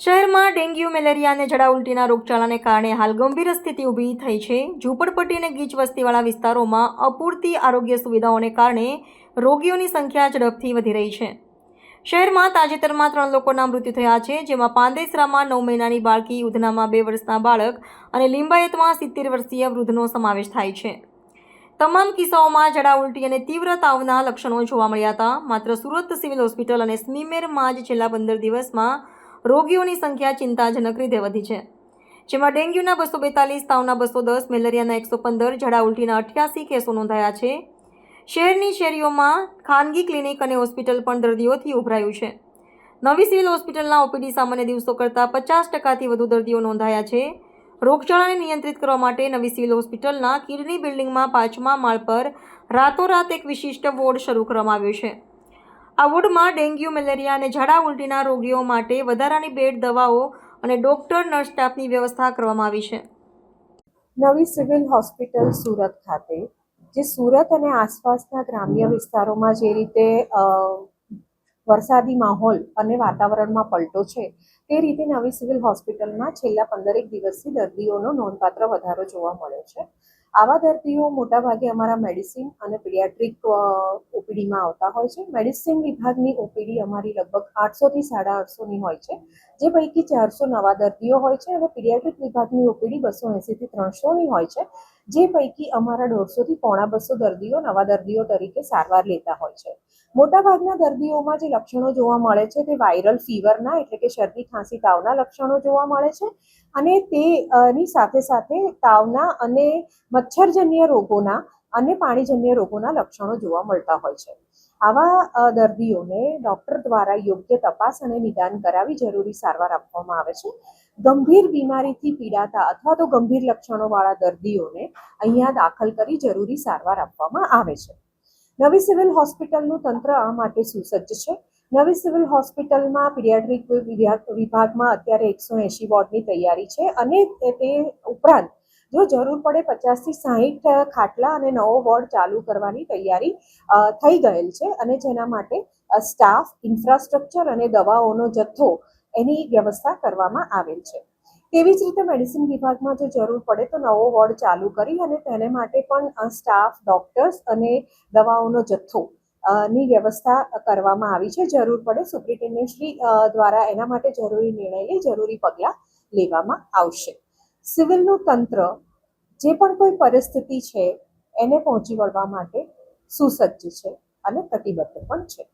શહેરમાં dengue, malaria અને જડા ઉલટીના રોગચાળાને કારણે હાલ ગંભીર સ્થિતિ ઊભી થઈ છે. ઝૂંપડપટ્ટી અને ગીચ વસ્તીવાળા વિસ્તારોમાં અપૂરતી આરોગ્ય સુવિધાઓને કારણે રોગીઓની સંખ્યા ઝડપથી વધી રહી છે. શહેરમાં તાજેતરમાં ત્રણ લોકોના મૃત્યુ થયા છે, જેમાં પાંદેસરામાં નવ મહિનાની બાળકી, ઉધનામાં બે વર્ષના બાળક અને લિંબાયતમાં સિત્તેર વર્ષીય વૃદ્ધનો સમાવેશ થાય છે. તમામ કિસ્સાઓમાં જડા ઉલટી અને તીવ્ર તાવના લક્ષણો જોવા મળ્યા હતા. માત્ર સુરત સિવિલ હોસ્પિટલ અને સ્મીમેરમાં જ છેલ્લા પંદર દિવસમાં રોગીઓની સંખ્યા ચિંતાજનક રીતે વધી છે. જેમાં ડેન્ગ્યુના બસો બેતાલીસ, તાવના બસો દસ, મેલેરિયાના એકસો પંદર જડા ઉલટીના અઠ્યાસી કેસો નોંધાયા છે. શહેરની શેરીઓમાં ખાનગી ક્લિનિક અને હોસ્પિટલ પણ દર્દીઓથી ઉભરાયું છે. નવી સિવિલ હોસ્પિટલના ઓપીડી સામાન્ય દિવસો કરતાં પચાસ ટકાથી વધુ દર્દીઓ નોંધાયા છે. રોગચાળાને નિયંત્રિત કરવા માટે નવી સિવિલ હોસ્પિટલના કિડની બિલ્ડિંગમાં પાંચમા માળ પર રાતોરાત એક વિશિષ્ટ વોર્ડ શરૂ કરવામાં આવ્યો છે. આ વોર્ડમાં ડેન્ગ્યુ, મેલેરિયા અને ઝાડા ઉલટીના રોગીઓ માટે વધારાની બેડ, દવાઓ અને ડોક્ટર, નર્સ સ્ટાફની વ્યવસ્થા કરવામાં આવી છે. નવી સિવિલ હોસ્પિટલ સુરત ખાતે, જે સુરત અને આસપાસના ગ્રામ્ય વિસ્તારોમાં જે રીતે વરસાદી માહોલ અને વાતાવરણમાં પલટો છે, તે રીતે નવી સિવિલ હોસ્પિટલમાં છેલ્લા પંદરેક દિવસથી દર્દીઓનો નોંધપાત્ર વધારો જોવા મળ્યો છે. આવા દર્દીઓ મોટાભાગે અમારા મેડિસિન અને પીડિયાટ્રિક ઓપીડીમાં આવતા હોય છે. મેડિસિન વિભાગની ઓપીડી અમારી લગભગ આઠસોથી સાડા આઠસોની હોય છે. જે પૈકી ચારસો નવા દર્દીઓ હોય છે અને પીડિયાટ્રિક વિભાગની ઓપીડી બસો એંસીથી ત્રણસોની હોય છે. જે પૈકી અમારા દોઢસોથી પોણા બસો દર્દીઓ નવા દર્દીઓ તરીકે સારવાર લેતા હોય છે. મોટાભાગના દર્દીઓમાં જે લક્ષણો જોવા મળે છે તે વાયરલ ફીવરના એટલે કે શરદી, ખાંસી તાવના લક્ષણો જોવા મળે છે અને તેની સાથે સાથે તાવના અને મચ્છરજન્ય રોગોના અને પાણીજન્ય રોગોના લક્ષણો જોવા મળતા હોય છે. આવા દર્દીઓને ડૉક્ટર દ્વારા યોગ્ય તપાસ અને નિદાન કરાવી જરૂરી સારવાર આપવામાં આવે છે. ગંભીર બીમારીથી પીડાતા અથવા તો ગંભીર લક્ષણોવાળા દર્દીઓને અહીંયા દાખલ કરી જરૂરી સારવાર આપવામાં આવે છે. નવી સિવિલ હોસ્પિટલનું તંત્ર આ માટે સુસજ્જ છે. નવી સિવિલ હોસ્પિટલમાં પીડિયાટ્રિક વિભાગમાં અત્યારે એકસો એંશી વોર્ડની તૈયારી છે અને તે તે ઉપરાંત જો જરૂર પડે પચાસથી સાહીઠ ખાટલા અને નવો વોર્ડ ચાલુ કરવાની તૈયારી થઈ ગયેલ છે અને જેના માટે સ્ટાફ, ઇન્ફ્રાસ્ટ્રક્ચર અને દવાઓનો જથ્થો એની વ્યવસ્થા કરવામાં આવેલ છે. તેવી જ રીતે મેડિસિન વિભાગમાં જો જરૂર પડે તો નવો વોર્ડ ચાલુ કરી અને તેને માટે પણ સ્ટાફ, ડોક્ટર્સ અને દવાઓનો જથ્થો ની વ્યવસ્થા કરવામાં આવી છે. જરૂર પડે સુપ્રિન્ટેન્ડન્ટ શ્રી દ્વારા એના માટે જરૂરી નિર્ણય લઈ જરૂરી પગલાં લેવામાં આવશે. સિવિલનું તંત્ર જે પણ કોઈ પરિસ્થિતિ છે, એને પહોંચી વળવા માટે સુસજ્જ છે અને કટિબદ્ધ પણ છે.